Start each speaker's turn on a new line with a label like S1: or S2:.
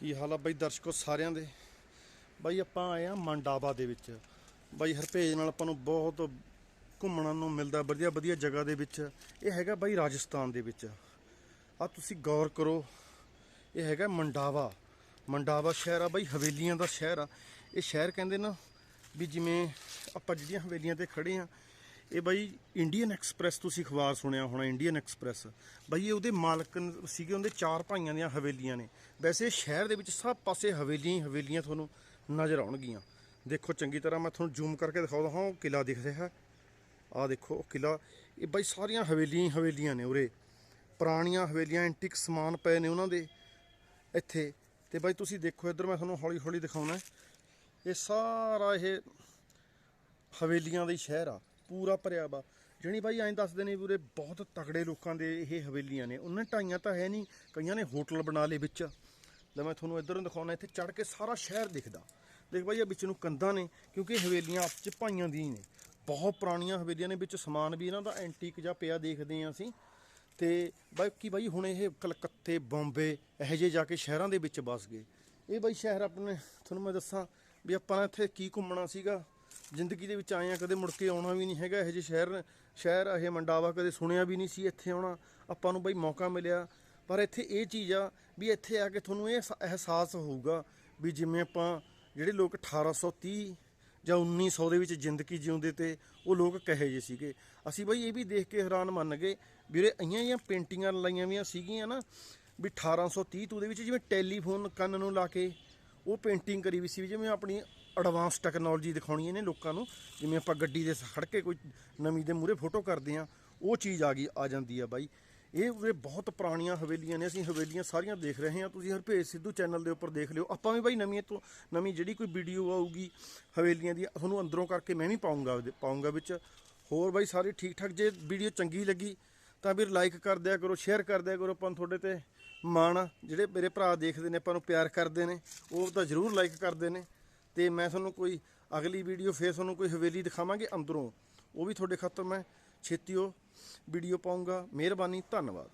S1: ਕੀ ਹਾਲ ਆ ਬਾਈ ਦਰਸ਼ਕੋ ਸਾਰਿਆਂ ਦੇ? ਬਾਈ ਆਪਾਂ ਆਏ ਆ ਮੰਡਾਵਾ ਦੇ ਵਿੱਚ। ਬਾਈ ਹਰਪੇਜ ਨਾਲ ਆਪਾਂ ਨੂੰ ਬਹੁਤ ਘੁੰਮਣ ਨੂੰ ਮਿਲਦਾ, ਵਧੀਆ ਵਧੀਆ ਜਗ੍ਹਾ ਦੇ ਵਿੱਚ। ਇਹ ਹੈਗਾ ਬਾਈ ਰਾਜਸਥਾਨ ਦੇ ਵਿੱਚ। ਆ ਤੁਸੀਂ ਗੌਰ ਕਰੋ, ਇਹ ਹੈਗਾ ਮੰਡਾਵਾ। ਮੰਡਾਵਾ ਸ਼ਹਿਰ ਆ ਬਾਈ, ਹਵੇਲੀਆਂ ਦਾ ਸ਼ਹਿਰ ਆ। ਇਹ ਸ਼ਹਿਰ ਕਹਿੰਦੇ ਨਾ ਵੀ ਜਿਵੇਂ ਆਪਾਂ ਜਿਹੜੀਆਂ ਹਵੇਲੀਆਂ ਤੇ ਖੜੇ ਆ ਇਹ ਬਾਈ ਇੰਡੀਅਨ ਐਕਸਪ੍ਰੈਸ ਤੁਸੀਂ ਅਖਬਾਰ ਸੁਣਿਆ ਹੋਣਾ ਇੰਡੀਅਨ ਐਕਸਪ੍ਰੈਸ ਬਾਈ ਇਹ ਉਹਦੇ ਮਾਲਕ ਸੀਗੇ, ਉਹਦੇ ਚਾਰ ਭਾਈਆਂ ਦੀਆਂ ਹਵੇਲੀਆਂ ਨੇ। ਵੈਸੇ ਇਹ ਸ਼ਹਿਰ ਦੇ ਵਿੱਚ ਸਭ ਪਾਸੇ ਹਵੇਲੀਆਂ ਹੀ ਹਵੇਲੀਆਂ ਤੁਹਾਨੂੰ ਨਜ਼ਰ ਆਉਣਗੀਆਂ। ਦੇਖੋ ਚੰਗੀ ਤਰ੍ਹਾਂ ਮੈਂ ਤੁਹਾਨੂੰ ਜ਼ੂਮ ਕਰਕੇ ਦਿਖਾਉਂਦਾ ਹਾਂ, ਉਹ ਕਿਲਾ ਦਿਖ ਰਿਹਾ। ਹੈ ਆਹ ਦੇਖੋ, ਉਹ ਕਿਲਾ ਇਹ ਬਾਈ ਸਾਰੀਆਂ ਹਵੇਲੀਆਂ ਹੀ ਹਵੇਲੀਆਂ ਨੇ ਉਰੇ। ਪੁਰਾਣੀਆਂ ਹਵੇਲੀਆਂ, ਐਂਟਿਕ ਸਮਾਨ ਪਏ ਨੇ ਉਹਨਾਂ ਦੇ ਇੱਥੇ। ਤੇ ਬਾਈ ਤੁਸੀਂ ਦੇਖੋ, ਇੱਧਰ ਮੈਂ ਤੁਹਾਨੂੰ ਹੌਲੀ ਹੌਲੀ ਦਿਖਾਉਣਾ। ਇਹ ਸਾਰਾ ਇਹ ਹਵੇਲੀਆਂ ਦਾ ਹੀ ਸ਼ਹਿਰ ਆ। ਪੂਰਾ ਭਰਿਆ ਵਾ। ਜਣੀ ਬਾਈ ਐਂ ਦੱਸਦੇ ਨੇ ਵੀ ਬਹੁਤ ਤਕੜੇ ਲੋਕਾਂ ਦੇ ਇਹ ਹਵੇਲੀਆਂ ਨੇ। ਉਹਨਾਂ ਢਾਈਆਂ ਤਾਂ ਹੈ ਨਹੀਂ, ਕਈਆਂ ਨੇ ਹੋਟਲ ਬਣਾ ਲਏ ਵਿੱਚ। ਲੈ ਮੈਂ ਤੁਹਾਨੂੰ ਇੱਧਰੋਂ ਦਿਖਾਉਣਾ, ਇੱਥੇ ਚੜ ਕੇ ਸਾਰਾ ਸ਼ਹਿਰ ਦਿਖਦਾ। ਦੇਖ ਬਾਈ ਇਹ ਵਿੱਚ ਨੂੰ ਕੰਧਾਂ ਨੇ, ਕਿਉਂਕਿ ਹਵੇਲੀਆਂ ਆਪ ਚ ਭਾਈਆਂ ਦੀ ਨੇ। ਬਹੁਤ ਪੁਰਾਣੀਆਂ ਹਵੇਲੀਆਂ ਨੇ, ਵਿੱਚ ਸਮਾਨ ਵੀ ਇਹਨਾਂ ਦਾ ਐਂਟੀਕ ਜਿਹਾ ਪਿਆ ਦੇਖਦੇ ਹਾਂ ਅਸੀਂ। ਤੇ ਬਾਕੀ ਬਾਈ, ਹੁਣ ਇਹ ਕਲਕੱਤੇ, ਬੰਬੇ, ਇਹੋ ਜਿਹੇ ਜਾ ਕੇ ਸ਼ਹਿਰਾਂ ਦੇ ਵਿੱਚ ਵਸ ਗਏ। ਇਹ ਬਾਈ, ਸ਼ਹਿਰ ਆਪਣੇ, ਤੁਹਾਨੂੰ ਮੈਂ ਦੱਸਾਂ ਵੀ ਆਪਾਂ ਇੱਥੇ ਕੀ ਘੁੰਮਣਾ ਸੀਗਾ। ਜ਼ਿੰਦਗੀ ਦੇ ਵਿੱਚ ਆਏ ਆ, ਕਦੇ ਮੁੜ ਕੇ ਆਉਣਾ ਵੀ ਨਹੀਂ ਹੈਗਾ, ਇਹੋ ਜਿਹੇ ਸ਼ਹਿਰ ਸ਼ਹਿਰ ਇਹ ਮੰਡਾਵਾ ਕਦੇ ਸੁਣਿਆ ਵੀ ਨਹੀਂ ਸੀ ਇੱਥੇ ਆਉਣਾ। ਆਪਾਂ ਨੂੰ ਬਾਈ ਮੌਕਾ ਮਿਲਿਆ। ਪਰ ਇੱਥੇ ਇਹ ਚੀਜ਼ ਆ ਵੀ ਇੱਥੇ ਆ ਕੇ ਤੁਹਾਨੂੰ ਇਹ ਅਹਿਸਾਸ ਹੋਊਗਾ ਵੀ ਜਿਵੇਂ ਆਪਾਂ ਜਿਹੜੇ ਲੋਕ 1830 ਜਾਂ 1900 ਦੇ ਵਿੱਚ ਜ਼ਿੰਦਗੀ ਜਿਉਂਦੇ ਤੇ ਉਹ ਲੋਕ ਕਹੇ ਜੇ ਸੀਗੇ। ਅਸੀਂ ਬਈ ਇਹ ਵੀ ਦੇਖ ਕੇ ਹੈਰਾਨ ਮੰਨ ਗਏ। ਵੀਰੇ ਅਈਆਂ ਜਾਂ ਪੇਂਟਿੰਗਾਂ ਲਾਈਆਂ ਵੀਆਂ ਸੀਗੀਆਂ ਨਾ ਵੀ 1830 ਤੋਂ ਦੇ ਵਿੱਚ ਜਿਵੇਂ ਟੈਲੀਫੋਨ ਕੰਨ ਨੂੰ ਲਾ ਕੇ ਉਹ ਪੇਂਟਿੰਗ ਕਰੀ ਵੀ ਸੀ, ਵੀ ਜਿਵੇਂ ਆਪਣੀ ਐਡਵਾਂਸ ਟੈਕਨੋਲੋਜੀ ਦਿਖਾਉਣੀ ਇਹਨੇ ਲੋਕਾਂ ਨੂੰ। ਜਿਵੇਂ ਆਪਾਂ ਗੱਡੀ ਦੇ ਖੜ ਕੇ ਕੋਈ ਨਵੀਂ ਦੇ ਮੂਹਰੇ ਫੋਟੋ ਕਰਦੇ ਆ ਉਹ ਚੀਜ਼ ਆ ਗਈ, ਆ ਜਾਂਦੀ ਆ ਬਾਈ। ਇਹ ਉਰੇ ਬਹੁਤ ਪੁਰਾਣੀਆਂ ਹਵੇਲੀਆਂ ਨੇ, ਅਸੀਂ ਹਵੇਲੀਆਂ ਸਾਰੀਆਂ ਦੇਖ ਰਹੇ ਹਾਂ। ਤੁਸੀਂ ਹਰਪੇਜ ਸਿੱਧੂ ਚੈਨਲ ਦੇ ਉੱਪਰ ਦੇਖ ਲਿਓ। ਆਪਾਂ ਵੀ ਬਾਈ ਨਵੀਂ ਤੋਂ, ਨਵੀਂ ਜਿਹੜੀ ਕੋਈ ਵੀਡੀਓ ਆਊਗੀ ਹਵੇਲੀਆਂ ਦੀ, ਤੁਹਾਨੂੰ ਅੰਦਰੋਂ ਕਰਕੇ ਮੈਂ ਵੀ ਪਾਉਂਗਾ ਪਾਉਂਗਾ ਵਿੱਚ। ਹੋਰ ਬਾਈ ਸਾਰੇ ਠੀਕ ਠਾਕ ਜੇ ਵੀਡੀਓ ਚੰਗੀ ਲੱਗੀ, ਤਾਂ ਵੀਰ ਲਾਈਕ ਕਰ ਦਿਆ ਕਰੋ ਸ਼ੇਅਰ ਕਰ ਦਿਆ ਕਰੋ ਆਪਾਂ ਨੂੰ ਤੁਹਾਡੇ ਤੇ ਮਾਣ ਆ। ਜਿਹੜੇ ਮੇਰੇ ਭਰਾ ਦੇਖਦੇ ਨੇ, ਆਪਾਂ ਨੂੰ ਪਿਆਰ ਕਰਦੇ ਨੇ, ਉਹ ਤਾਂ ਜ਼ਰੂਰ ਲਾਈਕ ਕਰਦੇ ਨੇ। ਤੇ ਮੈਂ ਤੁਹਾਨੂੰ ਕੋਈ ਅਗਲੀ ਵੀਡੀਓ ਫੇਰ ਤੁਹਾਨੂੰ ਕੋਈ ਹਵੇਲੀ ਦਿਖਾਵਾਂਗੇ ਅੰਦਰੋਂ। ਉਹ ਵੀ ਤੁਹਾਡੇ ਖਾਤਰ ਮੈਂ ਛੇਤੀ ਉਹ ਵੀਡੀਓ ਪਾਉਂਗਾ ਮਿਹਰਬਾਨੀ, ਧੰਨਵਾਦ।